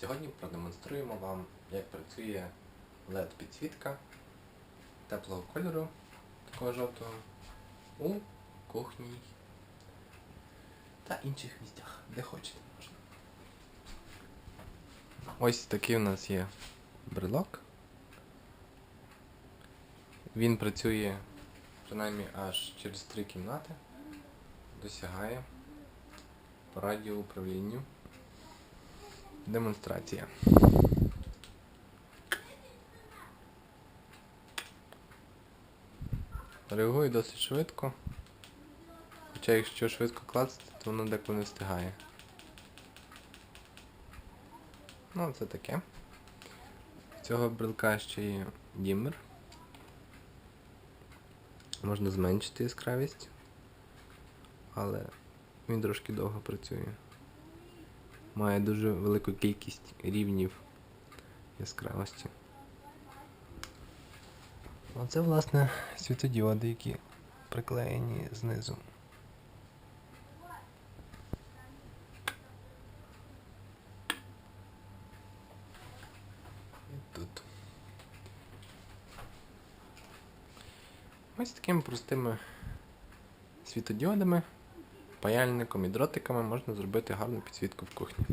Сьогодні продемонструємо вам, як працює LED-підсвітка теплого кольору, такого жовтого, у кухні та інших місцях, де хочете можна. Ось такий у нас є брелок. Він працює принаймні аж через три кімнати, досягає по радіоуправлінню. Демонстрація. Реагує досить швидко. Хоча якщо швидко клацати, то воно деколи не встигає. Ну, це таке. В цього брелка ще є діммер. Можна зменшити яскравість, але він трошки довго працює має дуже велику кількість рівнів яскравості. Оце, власне, світодіоди, які приклеєні знизу. І тут. Ось такими простими світодіодами, паяльником і дротиками можна зробити гарну підсвітку в кухні.